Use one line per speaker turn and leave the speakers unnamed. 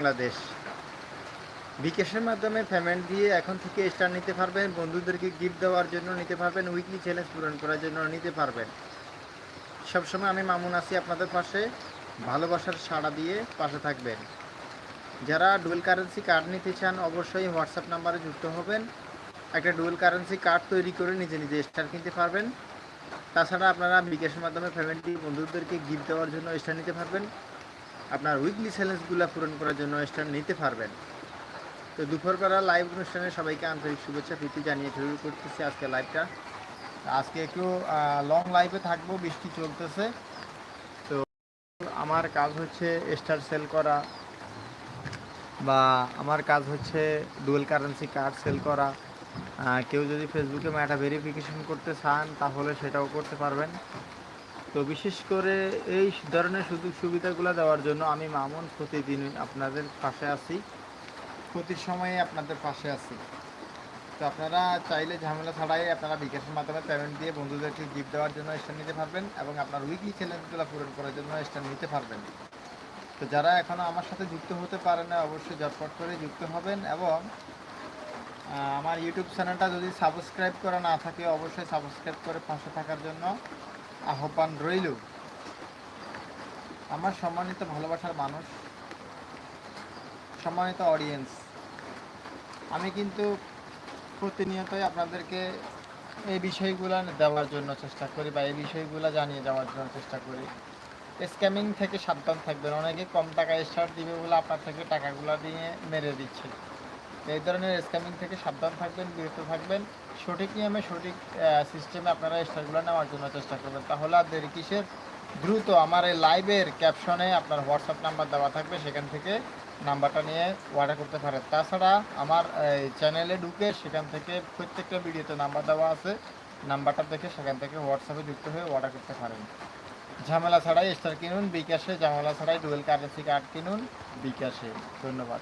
বাংলাদেশ। বিকাশের মাধ্যমে পেমেন্ট দিয়ে এখন থেকে স্টার নিতে পারবেন, বন্ধুদেরকে গিফট দেওয়ার জন্য নিতে পারবেন উইকলি চ্যালেঞ্জ পূরণ করার জন্য নিতে পারবেন। সবসময় আমি মামুন আছি আপনাদের পাশে, ভালোবাসার সাড়া দিয়ে পাশে থাকবেন। যারা ডুয়েল কারেন্সি কার্ড নিতে চান, অবশ্যই হোয়াটসঅ্যাপ নাম্বারে যুক্ত হবেন। একটা ডুয়েল কারেন্সি কার্ড তৈরি করে নিজে নিজে স্টার কিনতে পারবেন। তাছাড়া আপনারা বিকাশের মাধ্যমে পেমেন্ট দিয়ে বন্ধুদেরকে গিফট দেওয়ার জন্য স্টার নিতে পারবেন। আপনার উইকলি চ্যালেঞ্জগুলো পূরণ করার জন্য স্টার নিতে পারবেন। তো দুপুরবেলা লাইভ অনুষ্ঠানে সবাইকে আন্তরিক শুভেচ্ছা, প্রীতি জানিয়ে শুরু করতেছি আজকে লাইভটা আজকে একটু লং লাইভে থাকব, বৃষ্টি চলতেছে। তো আমার কাজ হচ্ছে স্টার সেল করা বা আমার কাজ হচ্ছে ডুয়েল কারেন্সি কার্ড সেল করা। কেউ যদি ফেসবুকে ম্যাটা ভেরিফিকেশন করতে চান, তাহলে সেটাও করতে পারবেন। তো বিশেষ করে এই ধরনের সুযোগ সুবিধাগুলো দেওয়ার জন্য আমি মামুন প্রতিদিন আপনাদের পাশে আছি। প্রতি সময়ে আপনাদের পাশে আছি। তো আপনারা চাইলে ঝামেলা ছাড়াই আপনারা বিকাশের মাধ্যমে পেমেন্ট দিয়ে বন্ধুদেরকে গিফট দেওয়ার জন্য স্ট্যান্ড নিতে পারবেন এবং আপনার উইকলি চ্যালেঞ্জগুলো পূরণ করার জন্য স্ট্যান্ড নিতে পারবেন। তো যারা এখনও আমার সাথে যুক্ত হতে পারে না, অবশ্যই ঝটপট করে যুক্ত হবেন এবং আমার ইউটিউব চ্যানেলটা যদি সাবস্ক্রাইব করা না থাকে, অবশ্যই সাবস্ক্রাইব করে পাশে থাকার জন্য আহ্বান রইল। আমার সম্মানিত ভালোবাসার মানুষ, সম্মানিত অডিয়েন্স আমি কিন্তু প্রতিনিয়তই আপনাদেরকে এই বিষয়গুলো দেওয়ার জন্য চেষ্টা করি বা এই বিষয়গুলো জানিয়ে দেওয়ার জন্য চেষ্টা করি। স্ক্যামিং থেকে সাবধান থাকবেন। অনেকে কম টাকায় স্টার্ট দিবে বলে আপনার থেকে টাকাগুলো নিয়ে মেরে দিচ্ছে। এই ধরনের স্ক্যামিং থেকে সাবধান থাকবেন, বিরত থাকবেন। সঠিক নিয়মে, সঠিক সিস্টেমে আপনারা স্টারগুলো নেওয়ার জন্য চেষ্টা করবেন। তাহলে আর দেরি কিসের? দ্রুত আমার এই লাইভের ক্যাপশনে আপনার হোয়াটসঅ্যাপ নাম্বার দেওয়া থাকবে, সেখান থেকে নাম্বারটা নিয়ে অর্ডার করতে পারেন। তাছাড়া আমার এই চ্যানেলে ঢুকে সেখান থেকে প্রত্যেকটা ভিডিওতে নাম্বার দেওয়া আছে। নাম্বারটা দেখে সেখান থেকে হোয়াটসঅ্যাপে যুক্ত হয়ে অর্ডার করতে পারেন। ঝামেলা ছাড়াই স্টার কিনুন, বিকাশে। ঝামেলা ছাড়াই ডুয়েল কারেন্সি কার্ড কিনুন, বিকাশে। ধন্যবাদ।